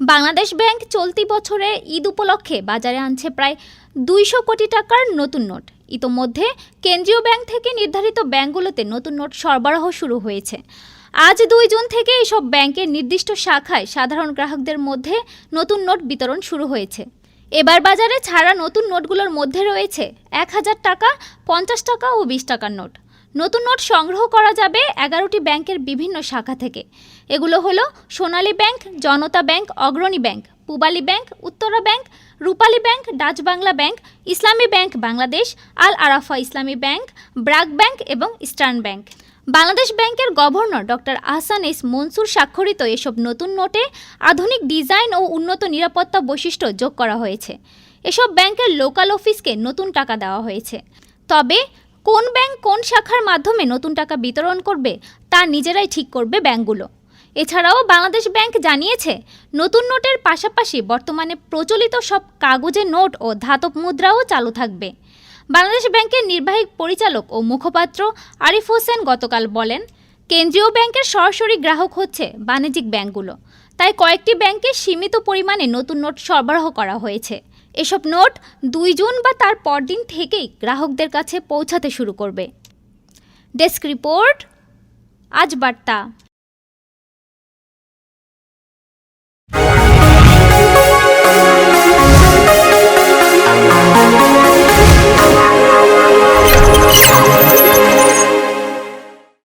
Bangladesh bank চলতি বছরে ঈদ উপলক্ষে বাজারে আনছে প্রায় দুইশো কোটি টাকার নতুন নোট। ইতোমধ্যে কেন্দ্রীয় ব্যাংক থেকে নির্ধারিত ব্যাংকগুলোতে নতুন নোট সরবরাহ শুরু হয়েছে। আজ দুই জুন থেকে এসব ব্যাংকের নির্দিষ্ট শাখায় সাধারণ গ্রাহকদের মধ্যে নতুন নোট বিতরণ শুরু হয়েছে। এবার বাজারে ছাড়া নতুন নোটগুলোর মধ্যে রয়েছে এক হাজার টাকা, পঞ্চাশ টাকা ও বিশ টাকার নোট। নতুন নোট সংগ্রহ করা যাবে এগারোটি ব্যাংকের বিভিন্ন শাখা থেকে। এগুলো হলো Sonali bank, Janata bank, Agrani bank, Pubali bank, Uttara bank, Rupali bank, Dutch Bangla bank, Islami bank Bangladesh, Al Arafah Islami bank, BRAC bank এবং ইস্টার্ন ব্যাংক। বাংলাদেশ ব্যাংকের governor doctor Ahsan S Mansur স্বাক্ষরিত এসব নতুন নোটে আধুনিক design ও উন্নত নিরাপত্তা বৈশিষ্ট্য যোগ করা হয়েছে। এসব ব্যাংকের লোকাল অফিসকে নতুন টাকা দেওয়া হয়েছে। তবে কোন ব্যাংক কোন শাখার মাধ্যমে নতুন টাকা বিতরণ করবে, তা নিজেরাই ঠিক করবে ব্যাংকগুলো। এছাড়াও বাংলাদেশ ব্যাংক জানিয়েছে, নতুন নোটের পাশাপাশি বর্তমানে প্রচলিত সব কাগজে নোট ও ধাতব মুদ্রাও চালু থাকবে। বাংলাদেশ ব্যাংকের নির্বাহী পরিচালক ও মুখপাত্র আরিফ হোসেন গতকাল বলেন, কেন্দ্রীয় ব্যাংকের সরাসরি গ্রাহক হচ্ছে বাণিজ্যিক ব্যাংকগুলো। তাই কয়েকটি ব্যাংকে সীমিত পরিমাণে নতুন নোট সরবরাহ করা হয়েছে। এসব নোট দুই জুন বা তার পরদিন থেকেই গ্রাহকদের কাছে পৌঁছাতে শুরু করবে। ডেস্ক রিপোর্ট, আজ বার্তা।